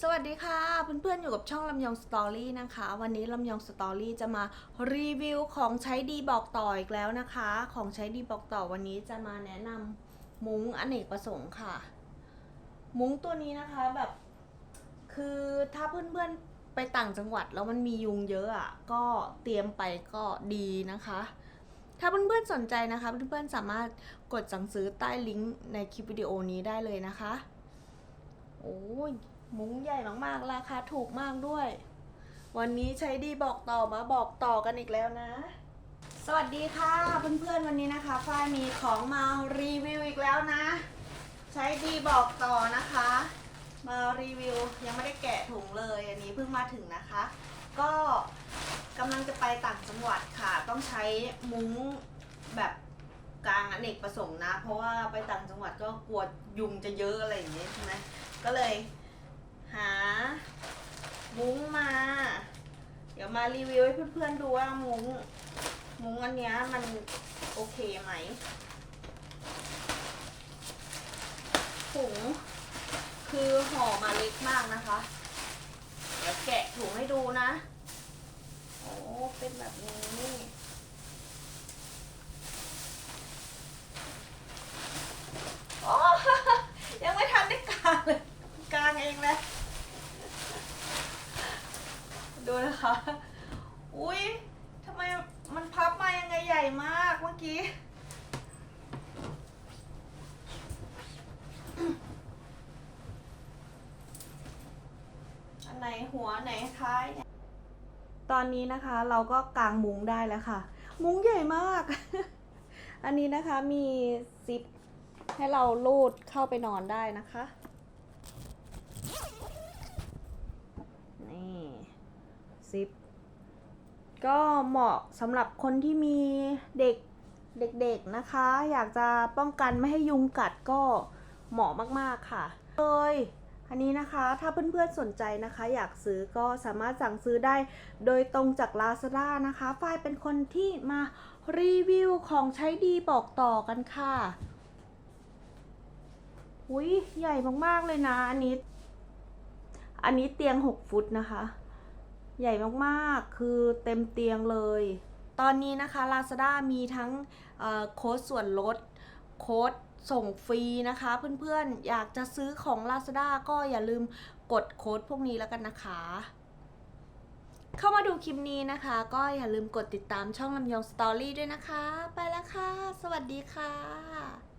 สวัสดีค่ะ เพื่อนๆ อยู่กับช่องลำยองสตอรี่นะคะ วันนี้ลำยองสตอรี่จะมารีวิวของใช้ดีบอกต่ออีกแล้วนะคะ ของใช้ดีบอกต่อวันนี้จะมาแนะนำมุ้งอเนกประสงค์ค่ะ มุ้งตัวนี้นะคะแบบ คือถ้าเพื่อนๆไปต่างจังหวัดแล้วมันมียุงเยอะอะก็เตรียมไปก็ดีนะคะ ถ้าเพื่อนๆสนใจนะคะ เพื่อนๆสามารถกดสั่งซื้อใต้ลิงก์ในคลิปวิดีโอนี้ได้เลยนะคะ โอ้ย มุ้งใหญ่มากๆ ราคาถูกมากด้วย วันนี้ใช้ดีบอกต่อมาบอกต่อกันอีกแล้วนะ สวัสดีค่ะเพื่อนๆวันนี้นะคะฝ้ายมีของมารีวิวอีกแล้วนะ ใช้ดีบอกต่อนะคะ มารีวิวยังไม่ได้แกะถุงเลยอันนี้เพิ่งมาถึงนะคะ ก็กำลังจะไปต่างจังหวัดค่ะ ต้องใช้มุ้งแบบกลางอเนกประสงค์นะ เพราะว่าไปต่างจังหวัดก็กลัวยุงจะเยอะอะไรอย่างเงี้ยใช่ไหมก็เลย หา มุ้งมา เดี๋ยวมารีวิวให้เพื่อนๆดูว่ามุ้ง มุ้งอันเนี้ยมันโอเคไหมถุงคือห่อมาเล็กมากนะคะ เดี๋ยวแกะถุงให้ดูนะ โอ้ เป็นแบบนี้โอ้ยังไม่ทันได้กางเลย กางเองเลย ดูนะคะอุ้ยทำไมมันพับมายังไงใหญ่มากเมื่อกี้ อันไหนหัวไหนท้ายเนี่ย ตอนนี้นะคะเราก็กางมุ้งได้แล้วค่ะ มุ้งใหญ่มาก อันนี้นะคะมีซิปให้เราลูดเข้าไปนอนได้นะคะ นี่ ซิปก็เหมาะสำหรับคนที่มีเด็กเด็กๆนะคะ อยากจะป้องกันไม่ให้ยุงกัดก็เหมาะมากๆค่ะเลยอันนี้นะคะถ้าเพื่อนๆสนใจนะคะ อยากซื้อก็สามารถสั่งซื้อได้โดยตรงจาก Lazada นะคะฝ้ายเป็นคนที่มารีวิวของใช้ดีบอกต่อกันค่ะอุ้ยใหญ่มากๆเลยนะอันนี้ อันนี้เตียง 6 ฟุตนะคะ ใหญ่มากๆ คือเต็มเตียงเลย ตอนนี้นะคะ Lazada มีทั้งโค้ดส่วนลด โค้ดส่งฟรีนะคะ เพื่อนๆ อยากจะซื้อของ Lazada ก็อย่าลืมกดโค้ดพวกนี้แล้วกันนะคะ เข้ามาดูคลิปนี้นะคะ ก็อย่าลืมกดติดตามช่องลำยองสตอรี่ด้วยนะคะ ไปแล้วค่ะ สวัสดีค่ะ